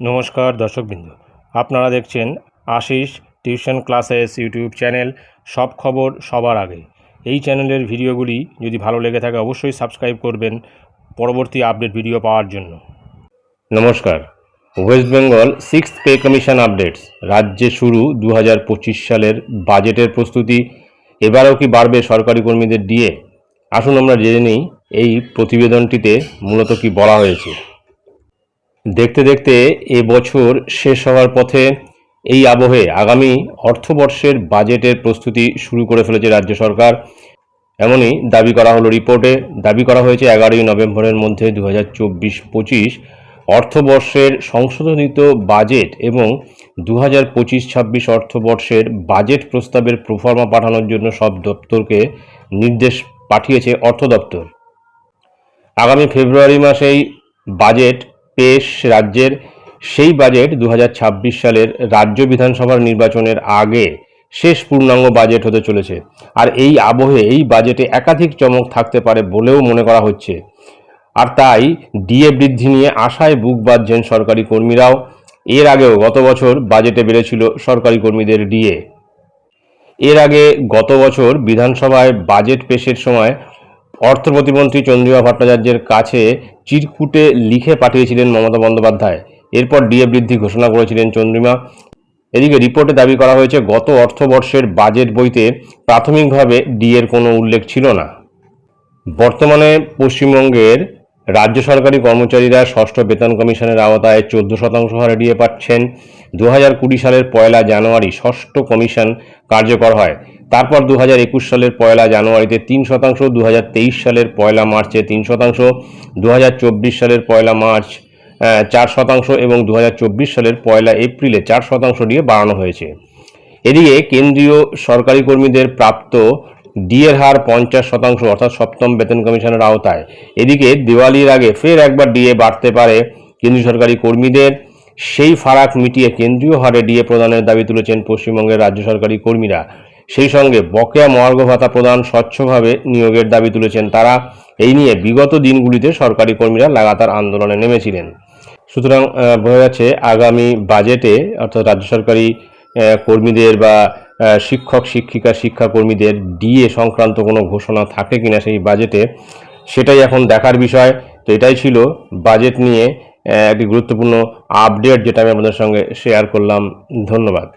নমস্কার দর্শকবৃন্দ। আপনারা দেখছেন Ashis tuition classes YouTube channel সব খবর সবার আগে। এই চ্যানেলের ভিডিওগুলি যদি ভালো লেগে থাকে অবশ্যই সাবস্ক্রাইব করবেন পরবর্তী আপডেট ভিডিও পাওয়ার জন্য। নমস্কার। West Bengal six pay commission updates. রাজ্যে শুরু দু হাজার পঁচিশ সালের বাজেটের প্রস্তুতি। এবারেও কি বাড়বে সরকারি কর্মীদের ডিএ? আসুন আমরা জেনে নিই, এই প্রতিবেদনটিতে মূলত কি বলা হয়েছে। দেখতে দেখতে এ বছর শেষ হওয়ার পথে এই আবহে আগামী অর্থবর্ষের বাজেটের প্রস্তুতি শুরু করে ফেলেছে রাজ্য সরকার। এমনই দাবি করা হলো রিপোর্টে। দাবি করা হয়েছে এগারোই নভেম্বরের মধ্যে দু হাজার চব্বিশ পঁচিশ অর্থবর্ষের সংশোধনিত বাজেট এবং দু হাজার পঁচিশ ছাব্বিশ অর্থবর্ষের বাজেট প্রস্তাবের প্রফর্মা পাঠানোর জন্য সব দপ্তরকে নির্দেশ পাঠিয়েছে অর্থ দপ্তর আগামী ফেব্রুয়ারি মাসেই বাজেট পেশ রাজ্যের সেই বাজেট দু হাজার ছাব্বিশ সালের রাজ্য বিধানসভার নির্বাচনের আগে শেষ পূর্ণাঙ্গ বাজেট হতে চলেছে। আর এই আবহে এই বাজেটে একাধিক চমক থাকতে পারে বলেও মনে করা হচ্ছে। আর তাই ডিএ বৃদ্ধি নিয়ে আশায় বুক বাঁধছেন সরকারি কর্মীরাও। এর আগেও গত বছর বাজেটে বেড়েছিল সরকারি কর্মীদের ডিএ। এর আগে গত বছর বিধানসভায় বাজেট পেশের সময় অর্থ প্রতিমন্ত্রী চন্দ্রিমা ভট্টাচার্যের কাছে চিরকুটে লিখে পাঠিয়েছিলেন মমতা বন্দ্যোপাধ্যায়। এরপর ডিএ বৃদ্ধি ঘোষণা করেছিলেন চন্দ্রিমা। এদিকে রিপোর্টে দাবি করা হয়েছে, গত অর্থবর্ষের বাজেট বইতে প্রাথমিকভাবে ডিএর কোনো উল্লেখ ছিল না। বর্তমানে পশ্চিমবঙ্গের রাজ্য সরকারি কর্মচারীরা ষষ্ঠ বেতন কমিশনের আওতায় চোদ্দ শতাংশ হারে ডিএ পাচ্ছেন। দু হাজার কুড়ি সালের পয়লা জানুয়ারি ষষ্ঠ কমিশন কার্যকর হয়। তারপর দু হাজার একুশ সালের পয়লা জানুয়ারিতে তিন শতাংশ দু হাজার তেইশ সালের পয়লা মার্চে তিন শতাংশ দু হাজার চব্বিশ সালের পয়লা মার্চ চার শতাংশ এবং দু হাজার চব্বিশ সালের পয়লা এপ্রিলে চার শতাংশ দিয়ে বাড়ানো হয়েছে। এদিকে কেন্দ্রীয় সরকারি কর্মীদের প্রাপ্ত ডিএর হার পঞ্চাশ শতাংশ, অর্থাৎ সপ্তম বেতন কমিশনের আওতায়। এদিকে দিওয়ালির আগে ফের একবার ডিএ বাড়তে পারে কেন্দ্রীয় সরকারি কর্মীদের। সেই ফারাক মিটিয়ে কেন্দ্রীয় হারে ডিএ প্রদানের দাবি তুলেছেন পশ্চিমবঙ্গের রাজ্য সরকারি কর্মীরা। সেই সঙ্গে বকেয়া মহার্ঘ ভাতা প্রদান স্বচ্ছভাবে নিয়োগের দাবি তুলেছেন তারা। এই নিয়ে বিগত দিনগুলিতে সরকারি কর্মীরা লাগাতার আন্দোলনে নেমেছিলেন। সুতরাং বোঝা যাচ্ছে আগামী বাজেটে, অর্থাৎ রাজ্য সরকারি কর্মীদের বা শিক্ষক, শিক্ষিকা, শিক্ষাকর্মীদের ডিএ সংক্রান্ত কোনো ঘোষণা থাকে কিনা সেই বাজেটে, সেটাই এখন দেখার বিষয়। তো এটাই ছিল বাজেট নিয়ে একটি গুরুত্বপূর্ণ আপডেট যেটা আমি আপনাদের সঙ্গে শেয়ার করলাম। ধন্যবাদ।